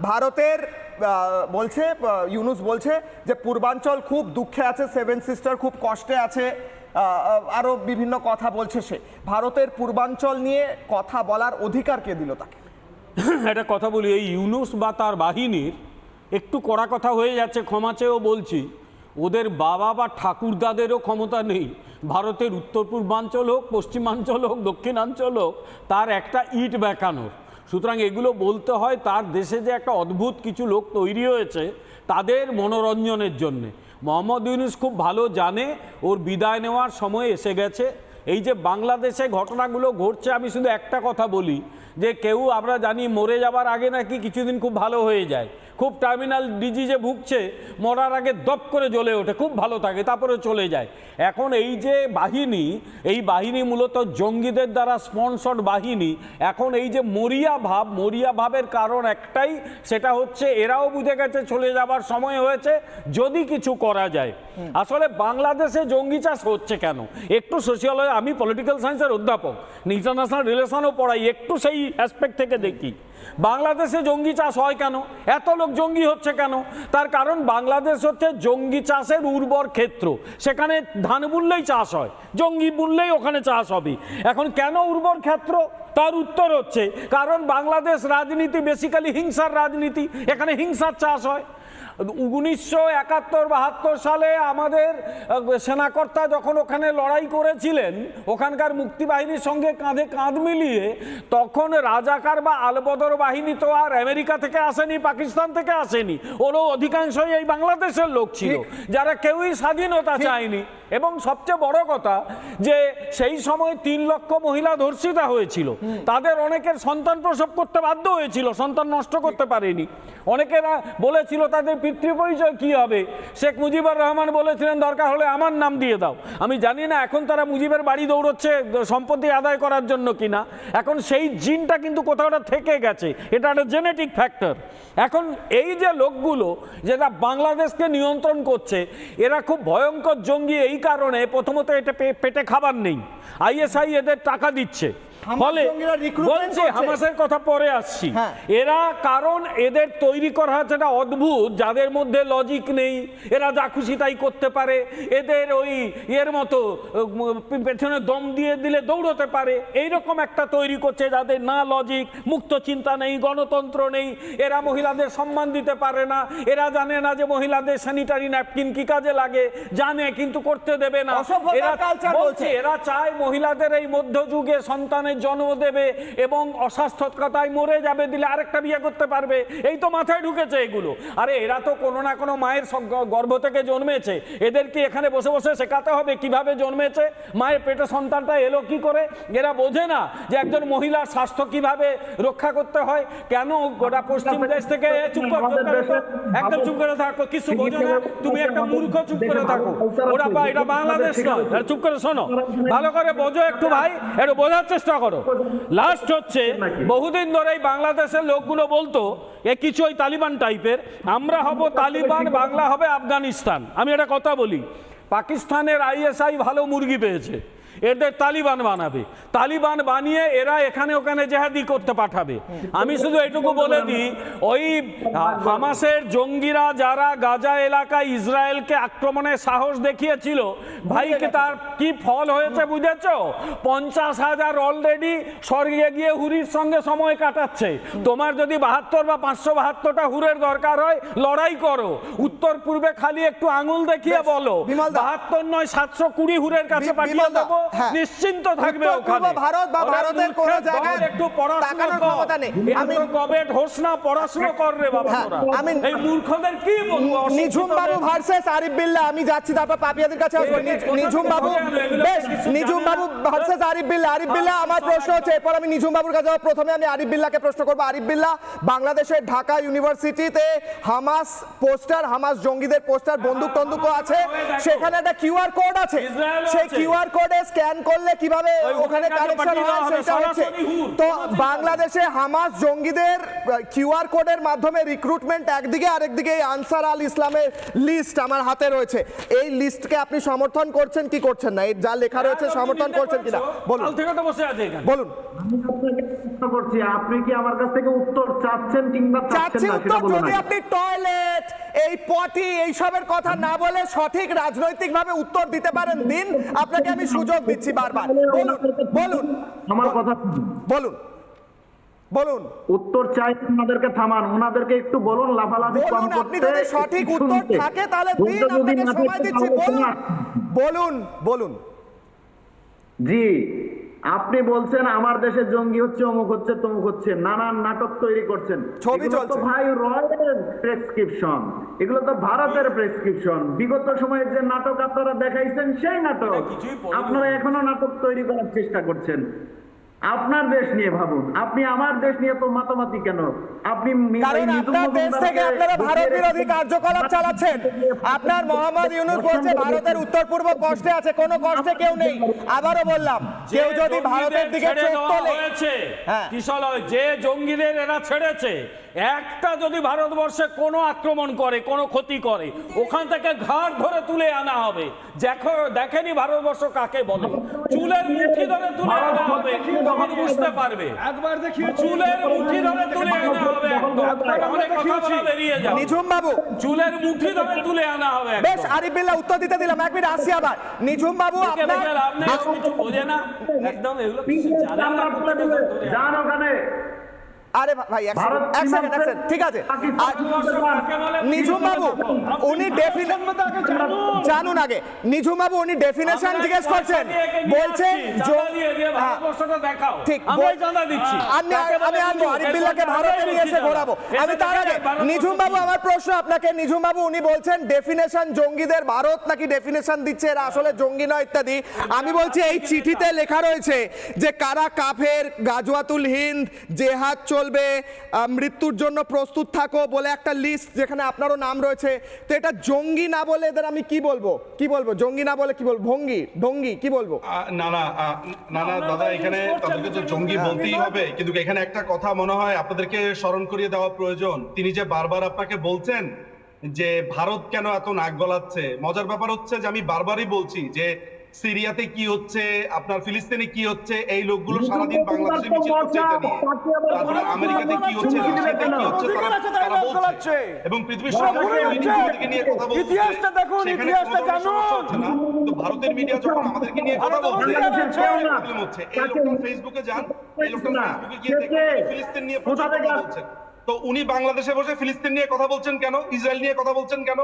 ভারতের বলছে ইউনুস বলছে যে পূর্বাঞ্চল খুব দুঃখে আছে সেভেন সিস্টার খুব কষ্টে আছে আহ, বিভিন্ন কথা বলছে সে। ভারতের পূর্বাঞ্চল নিয়ে কথা বলার অধিকার কে দিল তাকে? একটা কথা বলি এই ইউনুস বা তার বাহিনীর একটু কড়া কথা হয়ে যাচ্ছে ক্ষমা চেয়েও বলছি ওদের বাবা বা ঠাকুরদাদেরও ক্ষমতা নেই। ভারতের উত্তর পূর্বাঞ্চল হোক পশ্চিমাঞ্চল হোক দক্ষিণাঞ্চল হোক তার একটা ইট বেঁকানোর। সুতরাং এগুলো বলতে হয় তার দেশে যে একটা অদ্ভুত কিছু লোক তৈরি হয়েছে তাদের মনোরঞ্জনের জন্যে। মোহাম্মদ ইউনুস খুব ভালো জানে, ওর বিদায় নেওয়ার সময় এসে গেছে। এই যে বাংলাদেশে ঘটনাগুলো ঘটছে, আমি শুধু একটা কথা বলি, যে কেউ আমরা জানি মরে যাবার আগে নাকি কিছুদিন খুব ভালো হয়ে যায়। খুব টার্মিনাল ডিজিজে ভুগছে মরার আগে দপ করে জ্বলে ওঠে খুব ভালো থাকে তারপরে চলে যায়। এখন এই যে বাহিনী এই বাহিনী মূলত জঙ্গিদের দ্বারা স্পন্সর্ড বাহিনী এখন এই যে মরিয়া ভাব মরিয়া ভাবের কারণ একটাই সেটা হচ্ছে এরাও বুঝে গেছে চলে যাবার সময় হয়েছে যদি কিছু করা যায়। আসলে বাংলাদেশে জঙ্গি চাষ হচ্ছে কেন? একটু সোশিয়োলজি আমি পলিটিক্যাল সায়েন্সের অধ্যাপক ইন্টারন্যাশনাল রিলেশনও পড়াই একটু সেই অ্যাসপেক্ট থেকে দেখি। বাংলাদেশে জঙ্গি চাষ হয় কেন? এত লোক জঙ্গি হচ্ছে কেন? তার কারণ বাংলাদেশ হচ্ছে জঙ্গি চাষের উর্বর ক্ষেত্র। সেখানে ধান বুনলেই চাষ হয়, জঙ্গি বুনলেই ওখানে চাষ হবে এখন কেন উর্বর ক্ষেত্র? তার উত্তর হচ্ছে, কারণ বাংলাদেশ রাজনীতি বেসিক্যালি হিংসার রাজনীতি। এখানে হিংসার চাষ হয়। উনিশশো একাত্তর বাহাত্তর সালে আমাদের সেনাকর্তা যখন ওখানে লড়াই করেছিলেন ওখানকার মুক্তিবাহিনীর সঙ্গে কাঁধে কাঁধ মিলিয়ে তখন রাজাকার বা আলবদর বাহিনী তো আর আমেরিকা থেকে আসেনি পাকিস্তান থেকে আসেনি। ওরও অধিকাংশই এই বাংলাদেশের লোক ছিল যারা কেউই স্বাধীনতা চায়নি। এবং সবচেয়ে বড় কথা যে সেই সময় তিন লক্ষ মহিলা ধর্ষিতা হয়েছিল। তাদের অনেকের সন্তান প্রসব করতে বাধ্য হয়েছিল সন্তান নষ্ট করতে পারেনি। অনেকেরা বলেছিল তাদের পিতৃ পরিচয় কি হবে? শেখ মুজিবুর রহমান বলেছিলেন, দরকার হলে আমার নাম দিয়ে দাও। আমি জানি না এখন তারা মুজিবের বাড়ি দৌড়চ্ছে, সম্পত্তি আদায় করার জন্য কিনা। এখন সেই জিনটা কিন্তু কোথাওটা থেকে গেছে। এটা একটা জেনেটিক ফ্যাক্টর এখন এই যে লোকগুলো যেটা বাংলাদেশকে নিয়ন্ত্রণ করছে, এরা খুব ভয়ঙ্কর জঙ্গি এই কারণে প্রথমত এটা পেটে খাবার নেই। আইএসআই এদের টাকা দিচ্ছে। ফলে বলছি হামাসের কথা পরে আসছি হ্যাঁ। এরা কারণ এদের তৈরি করা হচ্ছে একটা অদ্ভুত যাদের মধ্যে লজিক নেই এরা যা খুশি তাই করতে পারে এদের ওই এর মতো পেছনে দম দিয়ে দিলে দৌড়তে পারে এইরকম একটা তৈরি করছে যাদের না লজিক মুক্ত চিন্তা নেই গণতন্ত্র নেই এরা মহিলাদের সম্মান দিতে পারে না এরা জানে না যে মহিলাদের স্যানিটারি ন্যাপকিন কি কাজে লাগে জানে কিন্তু করতে দেবে না এরা বলছে। এরা চায় মহিলাদের এই মধ্যযুগে সন্তানের জন্ম দেবে এবং অস্বাস্থ্যকতায় মরে যাবে দিলে আরেকটা বিয়ে করতে পারবে। এই তো মাথায় ঢুকেছে এগুলো। আরে এরা তো কোনো না কোনো মায়ের গর্ভ থেকে জন্মেছে। এদেরকে এখানে বসে বসে শেখাতে হবে কীভাবে জন্মেছে। মায়ের পেটে সন্তানটা এলো কি করে? এরা বোঝে না যে একজন মহিলার স্বাস্থ্য কীভাবে রক্ষা করতে হয়। কেন গোটা পশ্চিম দেশ থেকে চুপ একদম চুপ করে থাকো কিছু বোঝো না। তুমি একটা মূর্খ চুপ করে থাকো। ওরা এটা বাংলাদেশ নয়। চুপ করে শোনো। ভালো করে বোঝো একটু ভাই। একটু বোঝার চেষ্টা করো। লাস্ট হচ্ছে, বহুদিন ধরে এই বাংলাদেশের লোকগুলো বলতো, এ কিছু ওই তালিবান টাইপের আমরা হব তালিবান, বাংলা হবে আফগানিস্তান। আমি একটা কথা বলি, পাকিস্তানের আইএসআই ভালো মুরগি পেয়েছে। এদের তালিবান বানাবে। তালিবান বানিয়ে এরা এখানে ওখানে জেহাদি করতে পাঠাবে। আমি শুধু এটুকু বলে দিই ওই হামাসের জঙ্গিরা যারা গাজা এলাকায় ইসরায়েলকে আক্রমণের সাহস দেখিয়েছিল ভাইকে তার কি ফল হয়েছে বুঝেছ? পঞ্চাশ হাজার অলরেডি স্বর্গে গিয়ে হুরির সঙ্গে সময় কাটাচ্ছে। তোমার যদি বাহাত্তর বা পাঁচশো বাহাত্তরটা হুরের দরকার হয় লড়াই করো। উত্তর পূর্বে খালি একটু আঙুল দেখিয়ে বলো। বাহাত্তর নয় সাতশো কুড়ি হুরের কাছে পাঠিয়ে দেবো। নিশ্চিন্ত থাকবে ওখানে। ভারত বা ভারতের কোনো জায়গায় একটু পড়াশোনা ক্ষমতা নেই। আমি- কবে না পড়াশোনা কর রে বাবা হ্যাঁ, আমি- এই মূর্খদের কি বলব? নিঝুম বাবু ভার্সেস আরিফ বিল্লাহ আমি যাচ্ছি তারপর পাপিয়াদের কাছে আসব। নিঝুম বাবু? বেশ নিঝুম বাবু ভার্সেস আরিফ বিল্লাহ আরিফ বিল্লাহ আমার প্রশ্ন হচ্ছে এরপর আমি নিঝুম বাবুর কাছে প্রথমে আমি আরিফ বিল্লাহকে প্রশ্ন করব। আরিফ বিল্লাহ বাংলাদেশের ঢাকা ইউনিভার্সিটিতে হামাস পোস্টার হামাস জঙ্গিদের পোস্টার বন্দুক টন্দুকও আছে সেখানে একটা কিউআর কোড আছে। সেই। কিউআর কোডে স্ক্যান করলে কীভাবে ওখানে কানেকশন হয় সেটা হচ্ছে তো। বাংলাদেশে হামাস জঙ্গিদের কিউআর কোডের মাধ্যমে রিক্রুটমেন্ট একদিকে আরেকদিকে এই আনসার আল ইসলামের লিস্ট আমার হাতে রয়েছে। এই লিস্টকে আপনি সমর্থন করছেন কি করছেন না? এই যা লেখা রয়েছে সমর্থন করছেন কিনা? বলুন। কাল থেকে তো বসে আছে এখানে। বলুন। আমি আপনাকে প্রশ্ন করছি আপনি কি আমার কাছ থেকে উত্তর চাচ্ছেন কিংবা চাচ্ছেন না? সেটা বলুন যদি আপনি টয়লেট এই পটি এইসবের কথা না বলে সঠিক রাজনৈতিক ভাবে উত্তর দিতে পারেন দিন। আপনাকে আমি সুযোগ দিচ্ছি বারবার। বলুন বলুন। আমার কথা বলুন বলুন। উত্তর চাই ওনাদেরকে থামান। ওনাদেরকে একটু বলুন লাফালাফি কম বলুন আপনি যদি সঠিক উত্তর থাকে তাহলে দিন আপনাকে সময় দিচ্ছি। বলুন বলুন বলুন। জি। আপনি বলছেন আমার দেশে জঙ্গি হচ্ছে অমুক হচ্ছে তমুক হচ্ছে নানান নাটক তৈরি করছেন। ছবি চলছে। ভাই রয়ের প্রেসক্রিপশন এগুলো তো ভারতের প্রেসক্রিপশন বিগত সময়ের যে নাটক আপনারা দেখাইছেন সেই নাটক আপনারা এখনও নাটক তৈরি করার চেষ্টা করছেন। আপনার দেশ নিয়ে ভাবুন। আপনি আমার দেশ নিয়ে তো মাতামাতি কেন? আপনি আপনার দেশ থেকে আপনারা ভারত বিরোধী কার্যকলাপ চালাচ্ছেন। আপনার মোহাম্মদ ইউনুস বলছে ভারতের উত্তর পূর্ব কষ্টে আছে কোনো কষ্টে কেউ নেই। আবারও বললাম কেউ যদি ভারতের দিকে চোখ তোলে। হ্যাঁ। কিশলয় যে জঙ্গিদের এরা ছেড়েছে একটা যদি ভারতবর্ষে কোনো আক্রমণ করে কোনো ক্ষতি করে ওখান থেকে ঘাড় ধরে তুলে আনা হবে। দেখো দেখেনি ভারতবর্ষ কাকে বলে? চুলের মুঠি ধরে তুলে আনা হবে তখন বুঝতে পারবে। একবার দেখি চুলের মুঠি ধরে তুলে আনা হবে যাবে। নিঝুম বাবু চুলের মুঠি ধরে তুলে আনা হবে একদম। বেশ আরিফ বিল্লাহ উত্তর দিতে দিলাম। এক মিনিট আসি আবার। নিঝুম বাবু আপনার ও কিছু বোঝে না। একদম এগুলো কিছু জানে না যান ওখানে। আরে ভাই এক সেকেন্ড এক সেকেন্ড ঠিক আছে। নিঝুম বাবু উনি জানুন আগে। নিঝুম বাবু উনি ডেফিনেশন জিজ্ঞেস করছেন। বলছেন হ্যাঁ, ঠিক, আমি আমি আমি আনব ভারতে নিয়ে এসে ঘোরাবো। আমি তার আগে নিঝুম বাবু আমার প্রশ্ন আপনাকে নিঝুম বাবু উনি বলছেন ডেফিনেশন জঙ্গিদের ভারত নাকি ডেফিনেশন দিচ্ছে? এরা আসলে জঙ্গি নয় ইত্যাদি। আমি বলছি এই চিঠিতে লেখা রয়েছে যে কারা কাফের গাজওয়াতুল হিন্দ জেহাদ চলবে মৃত্যুর জন্য প্রস্তুত থাকো বলে একটা লিস্ট যেখানে আপনারও নাম রয়েছে। তো এটা জঙ্গি না বলে এদের আমি কি বলব? কি বলব? জঙ্গি না বলে কি বলব? ভঙ্গি ঢঙ্গি কি বলব? না না না না দাদা এখানে তাদেরকে তো জঙ্গি বলতেই হবে। কিন্তু এখানে একটা কথা মনে হয় আপনাদেরকে স্মরণ করিয়ে দেওয়া প্রয়োজন। তিনি যে বারবার আপনাকে বলছেন যে ভারত কেন এত নাক গলাচ্ছে? মজার ব্যাপার হচ্ছে যে আমি বারবারই বলছি যে সিরিয়াতে কি হচ্ছে আপনার ফিলিস্তিনে কি হচ্ছে এই লোকগুলো সারাদিন বাংলাদেশে মিছিল করছে এটা নিয়ে। তারপরে আমেরিকাতে কি হচ্ছে রাশিয়াতে কি হচ্ছে তারা- বলছে। এবং পৃথিবীর নিয়ে কথা বলছে। ইতিহাসটা দেখুন, ইতিহাসটা জানুন। তো ভারতের মিডিয়া যখন আমাদেরকে নিয়ে কথা বলছে। প্রবলেম হচ্ছে। এই লোকটা ফেসবুকে যান এই লোকটা ফেসবুকে গিয়ে দেখুন ফিলিস্তিন নিয়ে কোথা বলছেন। তো উনি বাংলাদেশে বসে ফিলিস্তিন নিয়ে কথা বলছেন কেন? ইসরায়েল নিয়ে কথা বলছেন কেন?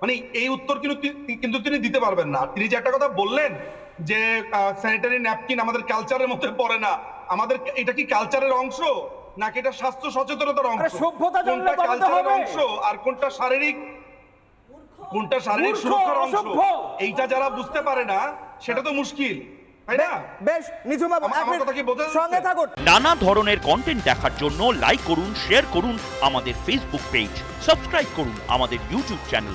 মানে এই উত্তর কিন্তু কিন্তু তিনি দিতে পারবেন না। তিনি যে একটা কথা বললেন যে স্যানিটারি ন্যাপকিন আমাদের কালচারের মধ্যে পড়ে না। আমাদের এটা কি কালচারের অংশ? নাকি এটা স্বাস্থ্য সচেতনতার অংশ? সভ্যতা কোনটা কালচারের অংশ আর কোনটা শারীরিক? কোনটা শারীরিক সুরক্ষার অংশ? এইটা যারা বুঝতে পারে না সেটা তো মুশকিল নানা ধরনের কন্টেন্ট দেখার জন্য লাইক করুন শেয়ার করুন আমাদের ফেসবুক পেজ সাবস্ক্রাইব করুন আমাদের ইউটিউব চ্যানেল